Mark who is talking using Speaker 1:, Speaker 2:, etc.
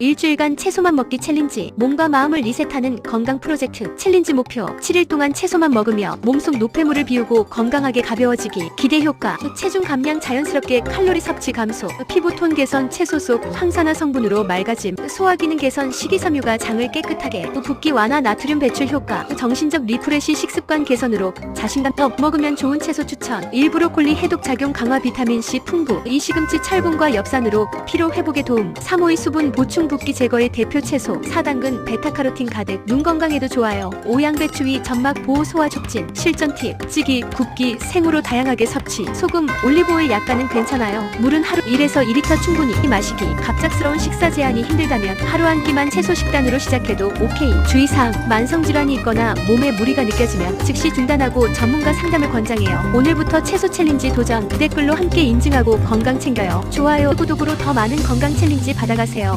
Speaker 1: 일주일간 채소만 먹기 챌린지 몸과 마음을 리셋하는 건강 프로젝트 챌린지 목표. 7일 동안 채소만 먹으며 몸속 노폐물을 비우고 건강하게 가벼워지기. 기대 효과. 체중 감량 자연스럽게 칼로리 섭취 감소. 피부 톤 개선 채소 속 항산화 성분으로 맑아짐. 소화 기능 개선 식이섬유가 장을 깨끗하게. 붓기 완화 나트륨 배출 효과. 정신적 리프레시 식습관 개선으로 자신감 업 먹으면 좋은 채소 추천. 일브로콜리 해독 작용 강화 비타민 C 풍부. 이 시금치 철분과 엽산으로 피로 회복에 도움. 사모의 수분 보충 붓기 제거의 대표 채소 사당근 베타카로틴 가득 눈 건강에도 좋아요. 오양배추위 점막 보호 소화 촉진 실전 팁 찌기 굽기 생으로 다양하게 섭취. 소금 올리브오일 약간은 괜찮아요. 물은 하루 1에서 2리터 충분히 마시기. 갑작스러운 식사 제한이 힘들다면 하루 한 끼만 채소 식단으로 시작해도 오케이. 주의사항 만성질환이 있거나 몸에 무리가 느껴지면 즉시 중단하고 전문가 상담을 권장해요. 오늘부터 채소 챌린지 도전. 댓글로 함께 인증하고 건강 챙겨요. 좋아요 구독으로 더 많은 건강 챌린지 받아가세요